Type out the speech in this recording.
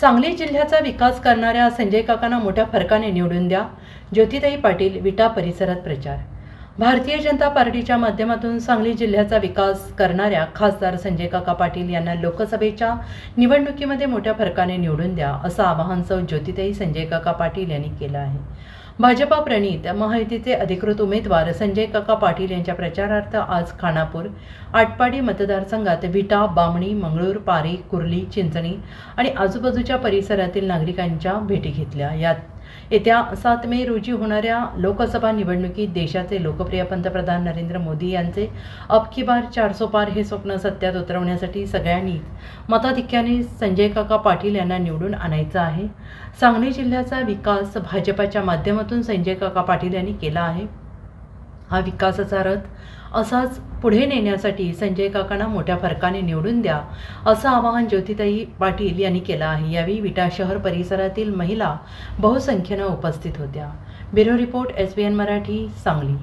सांगली जिल्ह्याचा विकास करणाऱ्या संजय काकांना मोठ्या फरकाने निवडून द्या. ज्योतिताई पाटील विटा परिसरात प्रचार. भारतीय जनता पार्टीच्या माध्यमातून सांगली जिल्ह्याचा विकास करणाऱ्या खासदार संजय काका पाटील यांना लोकसभेच्या निवडणुकीमध्ये मोठ्या फरकाने निवडून द्या असं आवाहन सौ ज्योतिताई संजय काका पाटील यांनी केलं आहे. भाजपा प्रणित महायुतीचे अधिकृत उमेदवार संजय काका पाटील यांच्या प्रचारार्थ आज खानापूर. आटपाडी मतदारसंघात विटा बामणी मंगळूर पारी कुर्ली चिंचणी आणि आजूबाजूच्या परिसरातील नागरिकांच्या भेटी घेतल्या. यात येत्या सात मे रोजी होणाऱ्या लोकसभा निवडणुकीत देशाचे लोकप्रिय पंतप्रधान नरेंद्र मोदी यांचे अबकी बार चारसो पार हे स्वप्न सत्यात उतरवण्यासाठी सगळ्यांनी मताधिक्याने संजय काका पाटील यांना निवडून आणायचं आहे. सांगली जिल्ह्याचा विकास भाजपाच्या माध्यमातून संजय काका पाटील यांनी केला आहे. हा विकासाचा रथ असाच पुढे नेण्यासाठी संजय काकांना मोठ्या फरकाने निवडून द्या असं आवाहन ज्योतिताई पाटील यांनी केलं आहे. यावेळी विटा शहर परिसरातील महिला बहुसंख्येनं उपस्थित होत्या. Bureau report S B N Marathi Sangli.